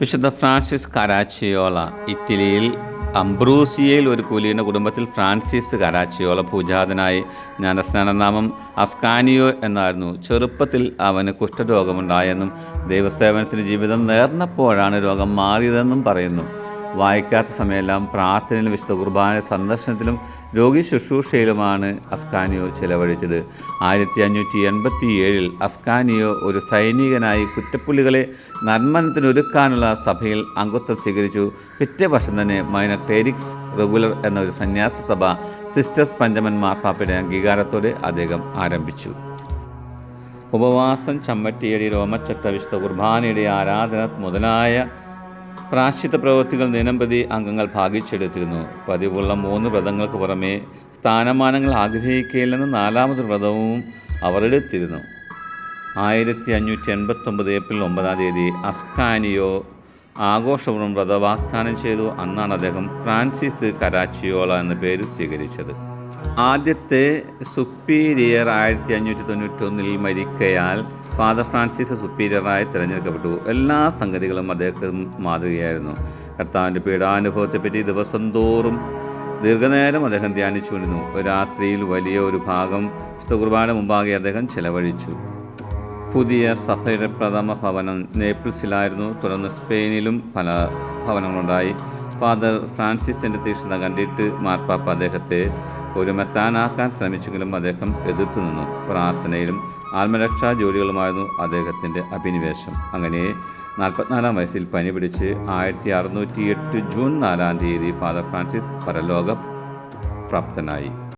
വിശുദ്ധ ഫ്രാൻസിസ് കരാച്ചിയോള ഇറ്റലിയിൽ അംബ്രൂസിയയിൽ ഒരു കുലീന കുടുംബത്തിൽ ഫ്രാൻസിസ് കരാച്ചിയോള പൂജാതനായി. ജ്ഞാനസ്നാനനാമം അസ്കാനിയോ എന്നായിരുന്നു. ചെറുപ്പത്തിൽ അവന് കുഷ്ഠരോഗമുണ്ടായെന്നും ദൈവസേവനത്തിന് ജീവിതം നേർന്നപ്പോഴാണ് രോഗം മാറിയതെന്നും പറയുന്നു. വായിക്കാത്ത സമയമെല്ലാം പ്രാർത്ഥനയിലും വിശുദ്ധ കുർബാന സന്ദർശനത്തിലും രോഗി ശുശ്രൂഷയിലുമാണ് അസ്കാനിയോ ചെലവഴിച്ചത്. ആയിരത്തി അഞ്ഞൂറ്റി എൺപത്തി ഏഴിൽ അസ്കാനിയോ ഒരു സൈനികനായി കുറ്റപ്പുലികളെ നന്മനത്തിനൊരുക്കാനുള്ള സഭയിൽ അംഗത്വം സ്വീകരിച്ചു. പിറ്റേ വർഷം തന്നെ മൈനർ ടേരിക്സ് റെഗുലർ എന്ന ഒരു സന്യാസ സഭ സിസ്റ്റേഴ്സ് പഞ്ചമൻ മാർപ്പാപ്പയുടെ അംഗീകാരത്തോടെ അദ്ദേഹം ആരംഭിച്ചു. ഉപവാസം ചമ്മട്ടിയടി രോമച്ചട്ട വിശുദ്ധ കുർബാനയുടെ ആരാധന മുതലായ പ്രാശ്ചിത്ത പ്രവൃത്തികൾ ദിനംപ്രതി അംഗങ്ങൾ ഭാഗിച്ചെടുത്തിരുന്നു. പതിവുള്ള മൂന്ന് വ്രതങ്ങൾക്ക് പുറമെ സ്ഥാനമാനങ്ങൾ ആഗ്രഹിക്കുകയില്ലെന്ന നാലാമത് വ്രതവും അവർ എടുത്തിരുന്നു. ആയിരത്തി അഞ്ഞൂറ്റി എൺപത്തൊമ്പത് ഏപ്രിൽ ഒമ്പതാം തീയതി അസ്കാനിയോ ആഘോഷപൂർവം വ്രതവാഗ്ദാനം ചെയ്തു അന്നാണ് അദ്ദേഹം ഫ്രാൻസിസ് കരാച്ചിയോള എന്ന പേര് സ്വീകരിച്ചത്. ആദ്യത്തെ സുപ്പീരിയർ ആയിരത്തി അഞ്ഞൂറ്റി തൊണ്ണൂറ്റൊന്നിൽ മരിക്കയാൽ ഫാദർ ഫ്രാൻസിസ് സുപ്പീരിയറായി തിരഞ്ഞെടുക്കപ്പെട്ടു. എല്ലാ സംഗതികളും അദ്ദേഹത്തിന് മാതൃകയായിരുന്നു. കർത്താവിന്റെ പീഡാനുഭവത്തെപ്പറ്റി ദിവസം തോറും ദീർഘനേരം അദ്ദേഹം ധ്യാനിച്ചുകൊണ്ടിരുന്നു രാത്രിയിൽ വലിയ ഒരു ഭാഗം കുർബാന മുമ്പാകെ അദ്ദേഹം ചെലവഴിച്ചു. പുതിയ സഭയുടെ പ്രഥമ ഭവനം നേപ്പിൾസിലായിരുന്നു. തുടർന്ന് സ്പെയിനിലും പല ഭവനങ്ങളുണ്ടായി. ഫാദർ ഫ്രാൻസിസിന്റെ തീക്ഷ്ണത കണ്ടിട്ട് മാർപ്പാപ്പ അദ്ദേഹത്തെ ഒരു മെത്താനാക്കാൻ ശ്രമിച്ചെങ്കിലും അദ്ദേഹം എതിർത്തു നിന്നു. പ്രാർത്ഥനയിലും ആത്മരക്ഷാ ജോലികളുമായിരുന്നു അദ്ദേഹത്തിന്റെ അഭിനിവേശം. അങ്ങനെ നാൽപ്പത്തിനാലാം വയസ്സിൽ പനി പിടിച്ച് ആയിരത്തി അറുന്നൂറ്റി എട്ട് ജൂൺ നാലാം തീയതി ഫാദർ ഫ്രാൻസിസ് പരലോക പ്രാപ്തനായി